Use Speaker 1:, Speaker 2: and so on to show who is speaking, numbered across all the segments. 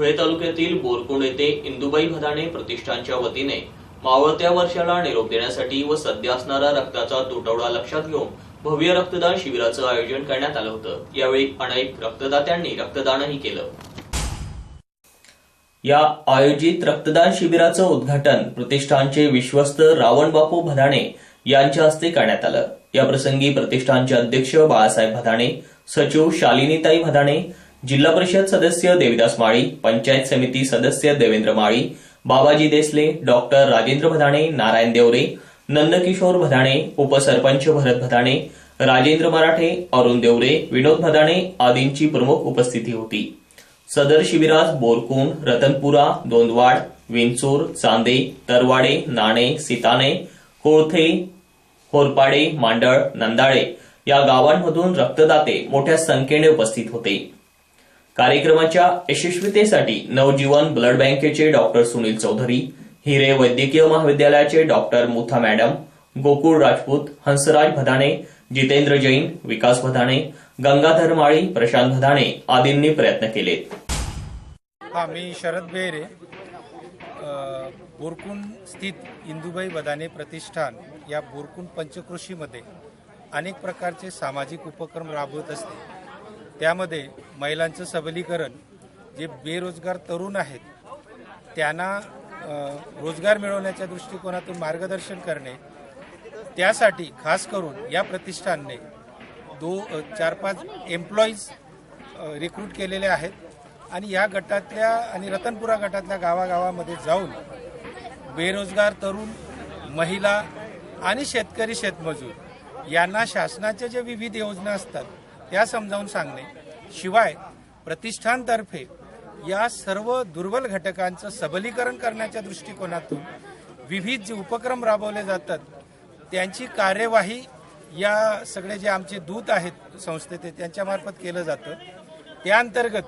Speaker 1: धुळे तालुक्यातील बोरकुंड येथे इंदुबाई भदाणे प्रतिष्ठानच्या वतीने मावळत्या वर्षाला निरोप देण्यासाठी व सध्या असणारा रक्ताचा तुटवडा लक्षात घेऊन भव्य रक्तदान शिबिराचं आयोजन करण्यात आलं होतं. यावेळी अनेक रक्तदात्यांनी रक्तदानही केलं. या आयोजित रक्तदान शिबिराचं उद्घाटन प्रतिष्ठानचे विश्वस्त रावणबापू भदाणे यांच्या हस्ते करण्यात आलं. याप्रसंगी प्रतिष्ठानचे अध्यक्ष बाळासाहेब भदाणे सचिव शालिनीताई भदाणे जिल्हा परिषद सदस्य देविदास माळी पंचायत समिती सदस्य देवेंद्र माळी बाबाजी देसले डॉक्टर राजेंद्र भदाणे नारायण देवरे नंदकिशोर भदाणे उपसरपंच भरत भदाणे राजेंद्र मराठे अरुण देवरे विनोद भदाणे आदींची प्रमुख उपस्थिती होती. सदर शिबिरात बोरकुंड रतनपुरा दोंदवाड विंचूर चांदे तरवाडे नाणे सिताने कोळथे होरपाडे मांडळ नंदाळे या गावांमधून रक्तदाते मोठ्या संख्येने उपस्थित होते. कार्यक्रमाच्या यशस्वीतेसाठी नवजीवन ब्लड बँकेचे डॉक्टर सुनील चौधरी हिरे वैद्यकीय महाविद्यालयाचे डॉक्टर मुथा मॅडम गोकुळ राजपूत हंसराज भदाणे जितेंद्र जैन विकास भदाणे गंगाधर माळी प्रशांत भदाणे आदींनी प्रयत्न केले.
Speaker 2: हा मी शरद बेहरे अ, बोरकुंड स्थित इंदुबाई बदाने प्रतिष्ठान या बोरकुंड पंचकृषीमध्ये अनेक प्रकारचे सामाजिक उपक्रम राबवत असते. त्यामध्ये महिलांचं सबलीकरण जे बेरोजगार तरुण आहेत त्यांना रोजगार मिळवण्याच्या दृष्टिकोनातून मार्गदर्शन करणे त्यासाठी खास करून या प्रतिष्ठानने दो चार पाच एम्प्लॉईज रिक्रूट केलेले आहेत आणि या गटातल्या आणि रतनपुरा गटातल्या गावागावामध्ये जाऊन बेरोजगार तरुण महिला आणि शेतकरी शेतमजूर यांना शासनाच्या ज्या विविध योजना असतात त्या समजावून सांगणे. शिवाय प्रतिष्ठानतर्फे या सर्व दुर्बल घटकांचं सबलीकरण करण्याच्या दृष्टिकोनातून विविध जे उपक्रम राबवले जातात त्यांची कार्यवाही या सगळे जे आमचे दूत आहेत संस्थेत त्यांच्यामार्फत केलं जातं. त्या अंतर्गत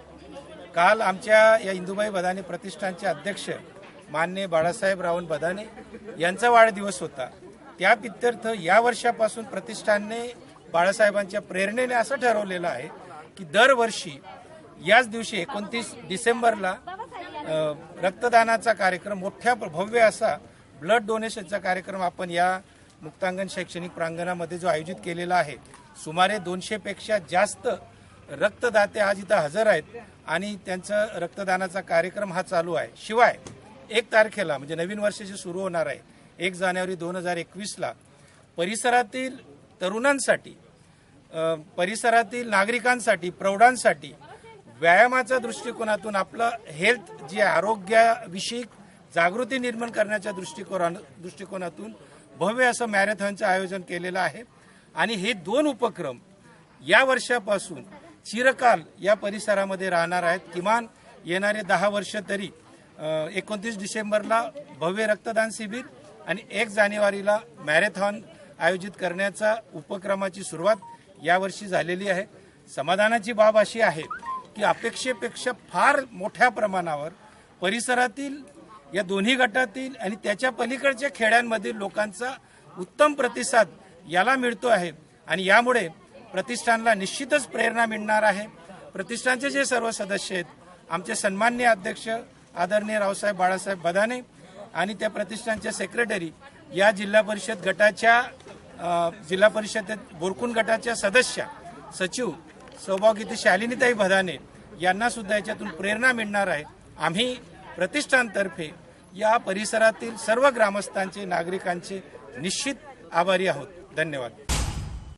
Speaker 2: काल आमच्या या इंदुबाई बदाने प्रतिष्ठानचे अध्यक्ष मान्य बाळासाहेब रावण बदाने यांचा वाढदिवस होता. त्या पित्यर्थ या वर्षापासून प्रतिष्ठानने बाळासाहेबांच्या प्रेरणेने असं ठरवलेलं आहे की दरवर्षी याच दिवशी एकोणतीस डिसेंबरला रक्तदानाचा कार्यक्रम मोठ्या भव्य असा ब्लड डोनेशनचा कार्यक्रम आपण या मुक्तांगण शैक्षणिक प्रांगणामध्ये जो आयोजित केलेला आहे सुमारे दोनशेपेक्षा जास्त रक्तदाते आज इथं हजर आहेत आणि त्यांचं रक्तदानाचा कार्यक्रम हा चालू आहे. शिवाय एक तारखेला म्हणजे नवीन वर्ष जे सुरू होणार आहे एक जानेवारी दोन हजार एकवीसला परिसरातील तरुणांसाठी परिसरातील नागरिकांसाठी प्रौढांसाठी व्यायामाच्या दृष्टिकोनातून आपलं हेल्थ जे आरोग्याविषयी जागृती निर्माण करण्याच्या दृष्टिकोना दृष्टिकोनातून भव्य असं मॅरेथॉनचं आयोजन केलेलं आहे. आणि हे दोन उपक्रम या वर्षापासून चिरकाल या परिसरामध्ये राहणार आहेत. किमान येणारे दहा वर्ष तरी एकोणतीस डिसेंबरला भव्य रक्तदान शिबिर आणि एक जानेवारीला मॅरेथॉन आयोजित करण्याचा उपक्रमाची सुरुवात यावर्षी झालेली आहे. समाधानाची बाब अशी आहे की अपेक्षेपेक्षा फार मोठ्या प्रमाणावर परिसरातील या दोन्ही गटातील आणि त्याच्या पलीकडच्या खेड्यांमधील लोकांचा उत्तम प्रतिसाद याला मिळतो आहे. आणि यामुळे प्रतिष्ठानला निश्चितच प्रेरणा मिळणार आहे. प्रतिष्ठानचे जे सर्व सदस्य आहेत आमचे सन्मान्य अध्यक्ष आदरणीय रावसाहेब बाळासाहेब बदाने आणि त्या प्रतिष्ठानचे सेक्रेटरी या जिल्हा परिषद गटाच्या जिल्हा परिषदेत बोरकून गटाच्या सदस्या सचिव सौभाग्यती शालिनीताई भदाने यांना सुद्धा याच्यातून प्रेरणा मिळणार आहे. आम्ही प्रतिष्ठानतर्फे या परिसरातील सर्व ग्रामस्थांचे नागरिकांचे निश्चित आभारी आहोत. धन्यवाद.